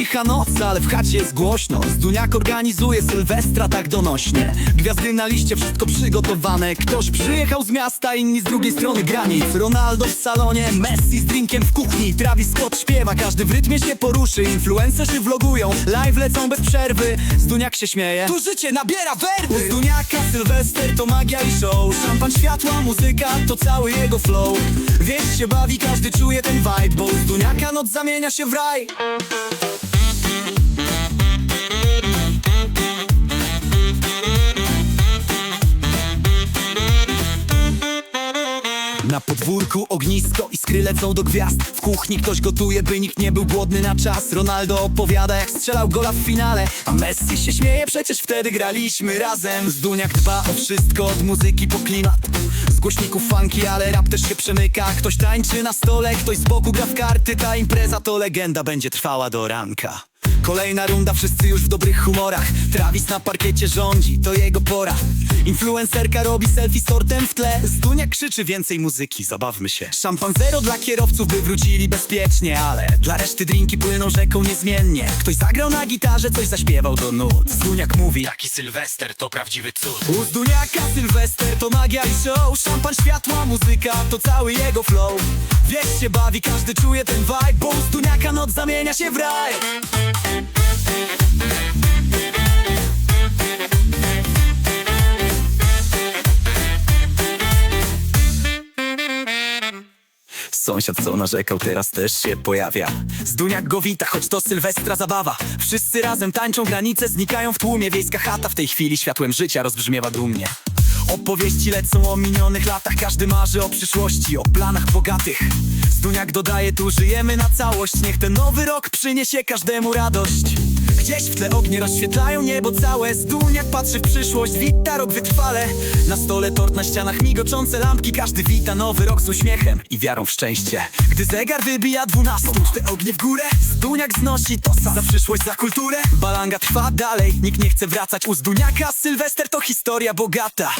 cicha noc, ale w chacie jest głośno. Zduniak organizuje Sylwestra tak donośnie. Gwiazdy na liście, wszystko przygotowane. Ktoś przyjechał z miasta, inni z drugiej strony granic. Ronaldo w salonie, Messi z drinkiem w kuchni. Travis Scott śpiewa, każdy w rytmie się poruszy. Influencerzy vlogują, live lecą bez przerwy. Zduniak się śmieje, tu życie nabiera werwy U Zduniaka Sylwester to magia i show. Szampan, światła, muzyka to cały jego flow. Wieś się bawi, każdy czuje ten vibe Bo Zduniaka noc zamienia się w raj Na podwórku ognisko, iskry lecą do gwiazd. W kuchni ktoś gotuje, by nikt nie był głodny na czas. Ronaldo opowiada jak strzelał gola w finale. A Messi się śmieje, przecież wtedy graliśmy razem. Zduniak dba o wszystko, od muzyki po klimat. Z głośników funky, ale rap też się przemyka. Ktoś tańczy na stole, ktoś z boku gra w karty. Ta impreza to legenda, będzie trwała do ranka Kolejna runda, wszyscy już w dobrych humorach. Travis na parkiecie rządzi, to jego pora. Influencerka robi selfie z tortem w tle. Zdunia krzyczy więcej muzyki, zabawmy się. Szampan zero dla kierowców, by wrócili bezpiecznie Ale dla reszty drinki płyną rzeką niezmiennie. Ktoś zagrał na gitarze, coś zaśpiewał do nut. Zduniak mówi, Taki Sylwester to prawdziwy cud. U Zduniaka Sylwester to magia i show. Szampan, światła, muzyka to cały jego flow. Wieś się bawi, każdy czuje ten vibe Bo u Zduniaka noc zamienia się w raj Sąsiad co narzekał teraz też się pojawia. Zduniak go wita, choć to Sylwestra zabawa. Wszyscy razem tańczą, granice znikają w tłumie. Wiejska chata w tej chwili światłem życia rozbrzmiewa dumnie. Opowieści lecą o minionych latach. Każdy marzy o przyszłości, o planach bogatych. Zduniak dodaje tu żyjemy na całość. Niech ten nowy rok przyniesie każdemu radość Gdzieś w tle ognie rozświetlają niebo całe. Zduniak patrzy w przyszłość, wita rok wytrwale. Na stole tort, na ścianach migoczące lampki. Każdy wita nowy rok z uśmiechem i wiarą w szczęście. Gdy zegar wybija dwunastą, te ognie w górę. Zduniak znosi tosa za przyszłość, za kulturę. Balanga trwa dalej, nikt nie chce wracać. U Zduniaka Sylwester to historia bogata